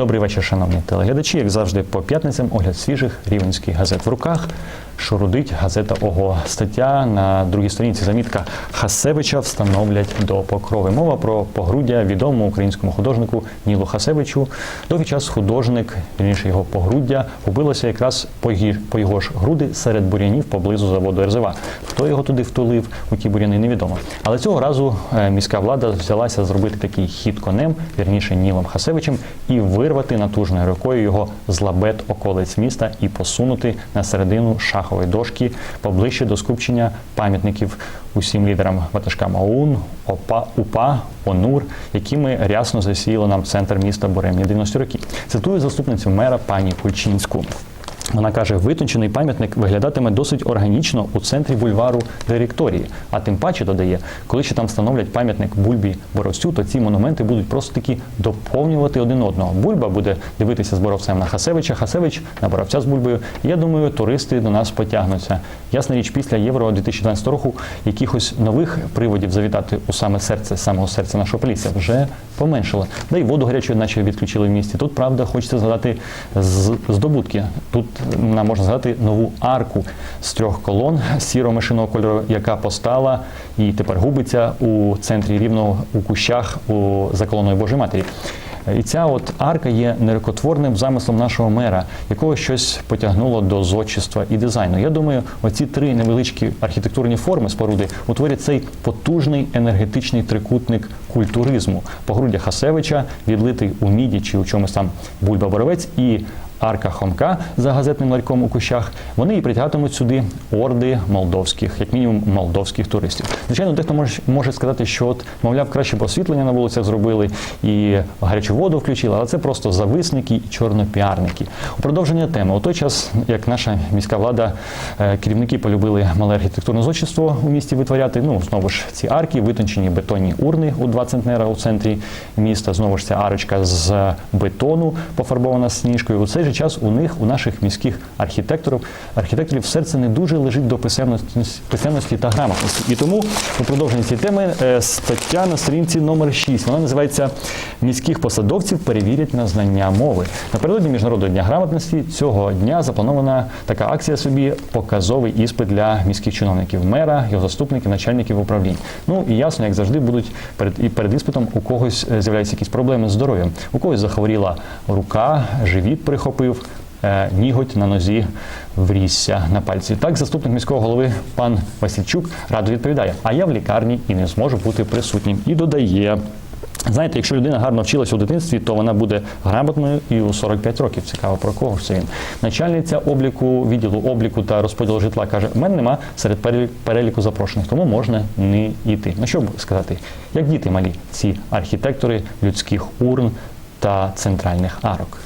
Добрий вечір, шановні телеглядачі. Як завжди, по п'ятницям огляд свіжих рівненських газет в руках. Шурудить газета ОГО. Стаття на другій сторінці. Замітка Хасевича встановлять до покрови. Мова про погруддя відомому українському художнику Нілу Хасевичу. Довгий час художник, вірніше його погруддя, убилося якраз по, гі- по його ж груди серед бурянів поблизу заводу РЗВ. Хто його туди втулив, у ті буряни невідомо. Але цього разу е, міська влада взялася зробити такий хід конем, вірніше Нілом Хасевичем, і вирвати натужною рукою його з лабет околиць міста і посунути на середину шахової дошки поближче до скупчення пам'ятників усім лідерам ватажкам ОУН, ОПА, УПА, ОНУР, якими рясно засіяло нам центр міста буремні 90 роки. Цитую заступницю мера пані Кульчинську. Вона каже, витончений пам'ятник виглядатиме досить органічно у центрі бульвару директорії. А тим паче додає, коли ще там встановлять пам'ятник Бульбі Боровцю, то ці монументи будуть просто таки доповнювати один одного. Бульба буде дивитися з Боровцем на Хасевича, Хасевич на Боровця з Бульбою. Я думаю, туристи до нас потягнуться. Ясна річ, після Євро 2012 року якихось нових приводів завітати у саме серце, самого серця нашого полісся вже поменшало. Да й воду гарячу, наче відключили в місті. Тут, правда, хочеться згадати здобутки. Тут нам можна згадати нову арку з трьох колон сіро-мишиного кольору, яка постала і тепер губиться у центрі рівного у кущах у за колоною Божої Матері. І ця от арка є нерукотворним замислом нашого мера, якого щось потягнуло до зодчества і дизайну. Я думаю, оці три невеличкі архітектурні форми споруди утворять цей потужний енергетичний трикутник культуризму. Погруддя Хасевича, відлитий у міді чи у чомусь там бульба боровець і арка Хомка за газетним ларьком у кущах, вони і притягатимуть сюди орди молдовських, як мінімум молдовських туристів. Звичайно, дехто може, може сказати, що от, мовляв, краще б освітлення на вулицях зробили і гарячу воду включили, але це просто зависники і чорнопіарники. У продовження теми, у той час, як наша міська влада, е, керівники полюбили мале архітектурне зодчество у місті витворяти, ну знову ж ці арки, витончені бетонні урни у 2 центнера у центрі міста. Знову ж ця арочка з бетону пофарбована сніжкою. У цей же час у них, у наших міських архітекторів, архітекторів серце не дуже лежить до писемності, писемності та грамотності. І тому у продовженні цієї теми е, стаття на сторінці номер 6. Вона називається Міських посадовців перевірять на знання мови. Напередодні міжнародного дня грамотності цього дня запланована така акція собі показовий іспит для міських чиновників, мера, його заступників, начальників управлінь. Ну і ясно, як завжди, будуть перед і перед іспитом у когось е, з'являються якісь проблеми з здоров'ям. У когось захворіла рука, живіт прихопив. Е, Ніготь на нозі врісся на пальці. Так, заступник міського голови пан Васильчук радо відповідає: а я в лікарні і не зможу бути присутнім. І додає. Знаєте, якщо людина гарно вчилася у дитинстві, то вона буде грамотною і у 45 років. Цікаво про кого ж це він. Начальниця обліку відділу обліку та розподілу житла каже: у мене нема серед переліку запрошених, тому можна не йти. Ну що сказати, як діти малі, ці архітектори людських урн та центральних арок.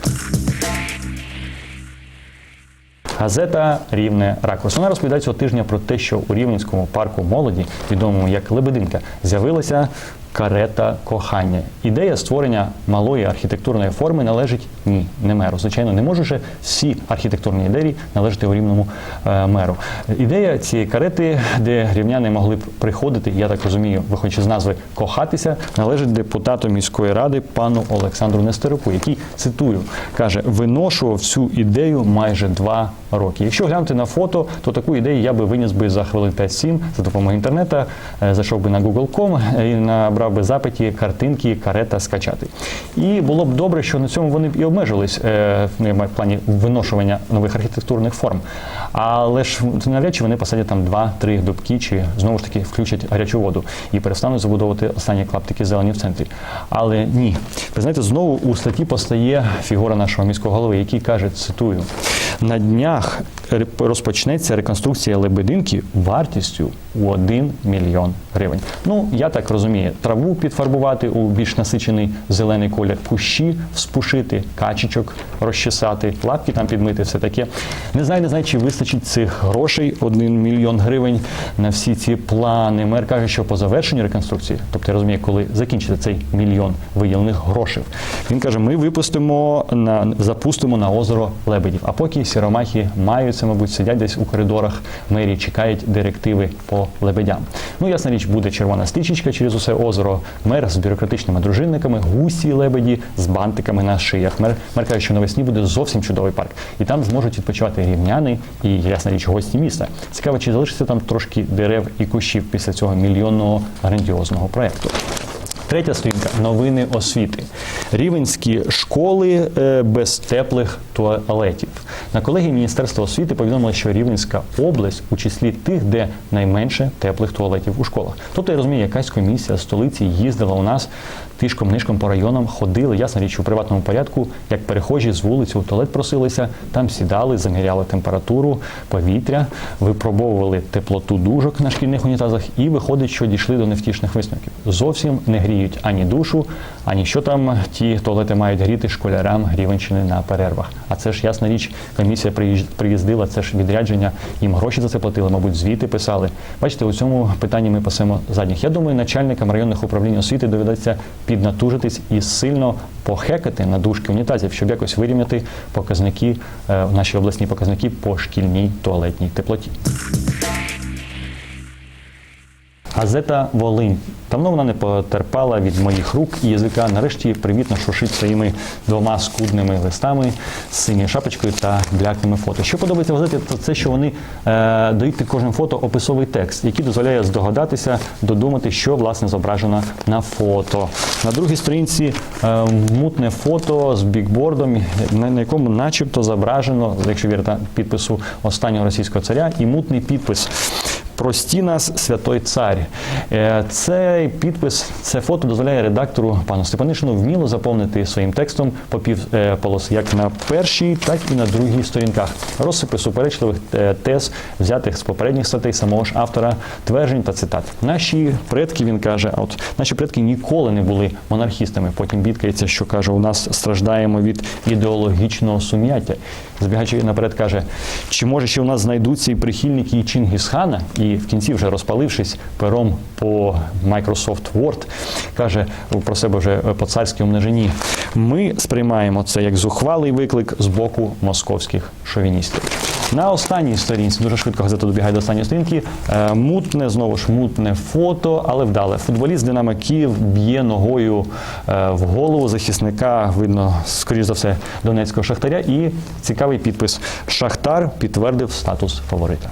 Газета Рівне Ракурс. Вона розповідає цього тижня про те, що у Рівненському парку молоді, відомому як Лебединка, з'явилася карета кохання. Ідея створення малої архітектурної форми належить ні, не меру. Звичайно, не може же всі архітектурні ідеї належати у рівному е, меру. Ідея цієї карети, де рівняни могли б приходити, я так розумію, виходячи з назви кохатися, належить депутату міської ради пану Олександру Нестеруку, який цитую каже: виношував цю ідею майже два роки. Якщо глянути на фото, то таку ідею я би виніс би за хвилин 5-7 за допомогою інтернету, е, зайшов би на Google.com і набрав би запиті картинки карета скачати. І було б добре, що на цьому вони б і обмежились е, ну, в плані виношування нових архітектурних форм. Але ж навряд чи вони посадять там два-три дубки, чи знову ж таки включать гарячу воду і перестануть забудовувати останні клаптики зелені в центрі. Але ні, ви знаєте, знову у статті постає фігура нашого міського голови, який каже, цитую. На днях розпочнеться реконструкція лебединки вартістю у 1 мільйон гривень. Ну, я так розумію, траву підфарбувати у більш насичений зелений колір, кущі вспушити, качечок розчесати, лапки там підмити, все таке. Не знаю, не знаю, чи вистачить цих грошей 1 мільйон гривень на всі ці плани. Мер каже, що по завершенню реконструкції, тобто я розумію, коли закінчиться цей мільйон виділених грошей, він каже: ми випустимо на запустимо на озеро лебедів. А поки сіромахи маються хлопці, мабуть, сидять десь у коридорах мерії, чекають директиви по лебедям. Ну, ясна річ, буде червона стрічечка через усе озеро, мер з бюрократичними дружинниками, гусі, лебеді з бантиками на шиях. Мер, мер каже, що навесні буде зовсім чудовий парк, і там зможуть відпочивати рівняни і ясна річ гості міста. Цікаво, чи залишиться там трошки дерев і кущів після цього мільйонного грандіозного проекту. Третя сторінка новини освіти. Рівенські школи е, без теплих туалетів. На колегії Міністерства освіти повідомили, що Рівенська область у числі тих, де найменше теплих туалетів у школах. Тобто я розумію, якась комісія столиці їздила у нас тишком нишком по районам, ходили, ясна річ, у приватному порядку, як перехожі з вулиці у туалет просилися, там сідали, заміряли температуру, повітря, випробовували теплоту дужок на шкільних унітазах, і виходить, що дійшли до невтішних висновків. Зовсім не гріють ані душу, ані що там ті туалети мають гріти школярам Рівенщини на перервах. А це ж ясна річ, комісія приїздила, це ж відрядження, їм гроші за це платили, мабуть, звіти писали. Бачите, у цьому питанні ми пасемо задніх. Я думаю, начальникам районних управлінь освіти доведеться піднатужитись і сильно похекати на дужки унітазів, щоб якось вирівняти показники, е, наші обласні показники по шкільній туалетній теплоті. Газета Волинь. Давно вона не потерпала від моїх рук і язика. Нарешті привітно шуршить своїми двома скудними листами з синьою шапочкою та блякними фото. Що подобається газеті, то це, що вони е, дають під кожним фото описовий текст, який дозволяє здогадатися, додумати, що власне зображено на фото. На другій сторінці е, мутне фото з бікбордом, на, якому начебто зображено, якщо вірити підпису останнього російського царя, і мутний підпис. Прості нас, святой цар. Е, Цей підпис, це фото дозволяє редактору пану Степанишину вміло заповнити своїм текстом по пів е, полоси, як на першій, так і на другій сторінках. Розсипи суперечливих е, тез, взятих з попередніх статей самого ж автора, тверджень та цитат. Наші предки, він каже, от наші предки ніколи не були монархістами. Потім бідкається, що каже, у нас страждаємо від ідеологічного сум'яття. Збігаючи наперед, каже, чи може ще у нас знайдуться і прихильники Чингісхана, і в кінці, вже розпалившись пером по Microsoft Word, каже про себе вже по царській умножині. Ми сприймаємо це як зухвалий виклик з боку московських шовіністів. На останній сторінці дуже швидко газета добігає до останньої сторінки. е, Мутне, знову ж мутне фото, але вдале. Футболіст Динамо Київ б'є ногою е, в голову захисника, видно, скоріш за все, донецького шахтаря. І цікавий підпис: Шахтар підтвердив статус фаворита.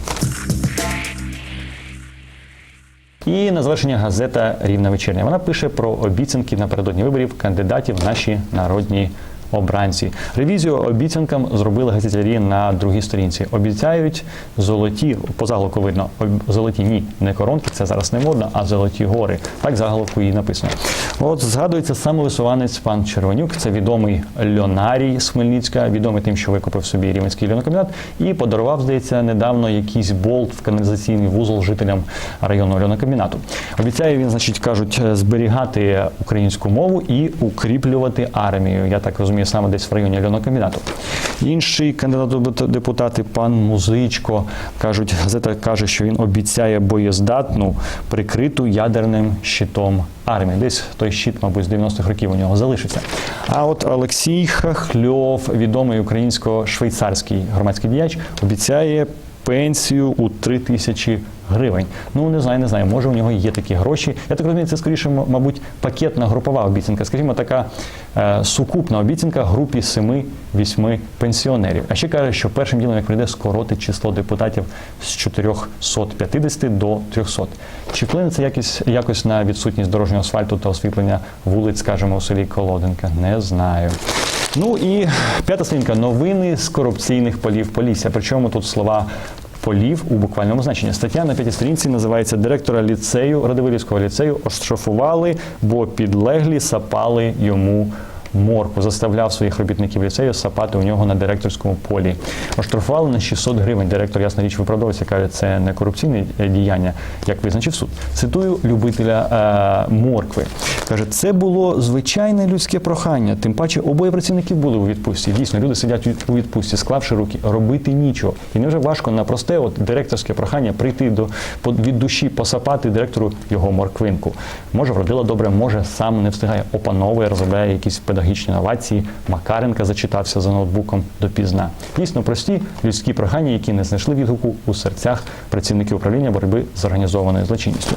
І на завершення газета Рівна вечірня. Вона пише про обіцянки напередодні виборів кандидатів в наші народні обранці. Ревізію обіцянкам зробили газетярі на другій сторінці. Обіцяють золоті, по заголовку видно, золоті ні, не коронки, це зараз не модно, а золоті гори. Так заголовку і написано. От згадується самовисуванець пан Червонюк, це відомий льонарій з Хмельницька, відомий тим, що викупив собі рівенський льонокомбінат, і подарував, здається, недавно якийсь болт в каналізаційний вузол жителям районного льонокомбінату. Обіцяє він, значить, кажуть, зберігати українську мову і укріплювати армію. Я так розумію, саме десь в районі льонокомбінату. Інший кандидат депутати, пан Музичко, кажуть, газета каже, що він обіцяє боєздатну, прикриту ядерним щитом армію. Десь той щит, мабуть, з 90-х років у нього залишиться. А от Олексій Хахльов, відомий українсько-швейцарський громадський діяч, обіцяє пенсію у 3 тисячі гривень. Ну не знаю, не знаю. Може у нього є такі гроші. Я так розумію, це скоріше, мабуть, пакетна групова обіцянка. Скажімо, така е, сукупна обіцянка групі 7-8 пенсіонерів. А ще каже, що першим ділом, як прийде, скоротить число депутатів з 450 до 300. Чи вплине це якось, якось на відсутність дорожнього асфальту та освітлення вулиць, скажімо, у селі Колоденка? Не знаю. Ну і п'ята сторінка новини з корупційних полів Полісся. Причому тут слова полів у буквальному значенні. Стаття на п'ятій сторінці називається Директора ліцею Радивилівського ліцею оштрафували, бо підлеглі сапали йому. Морку заставляв своїх робітників ліцею сапати у нього на директорському полі. Оштрафували на 600 гривень. Директор, ясна річ, виправдовується, каже, це не корупційне е, діяння, як визначив суд. Цитую любителя е, моркви. Каже, це було звичайне людське прохання. Тим паче обоє працівників були у відпустці. Дійсно, люди сидять у відпустці, склавши руки, робити нічого. І не вже важко на просте от директорське прохання прийти до від душі, посапати директору його морквинку. Може, вродила добре, може сам не встигає, опановує, розробляє якісь педагогічні педагогічні новації. Макаренка зачитався за ноутбуком допізна. Дійсно прості людські прохання, які не знайшли відгуку у серцях працівників управління боротьби з організованою злочинністю.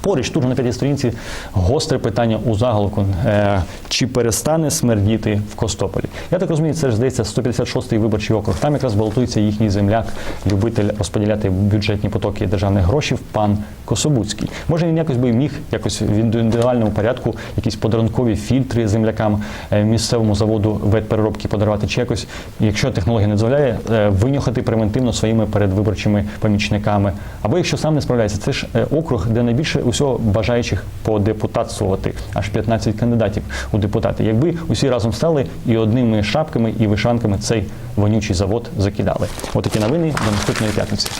Поруч тут на п'ятій сторінці гостре питання у заголовку. Е, чи перестане смердіти в Костополі? Я так розумію, це ж здається 156-й виборчий округ. Там якраз балотується їхній земляк, любитель розподіляти бюджетні потоки державних грошей, пан Кособуцький. Може він якось би міг якось в індивідуальному порядку якісь подарункові фільтри землякам е, місцевому заводу ветпереробки подарувати, чи якось, якщо технологія не дозволяє, е, винюхати превентивно своїми передвиборчими помічниками. Або якщо сам не справляється, це ж е, округ, де найбільше усього бажаючих подепутатствувати, аж 15 кандидатів у депутати. Якби усі разом стали і одними шапками і вишанками цей вонючий завод закидали. Отакі новини до наступної п'ятниці.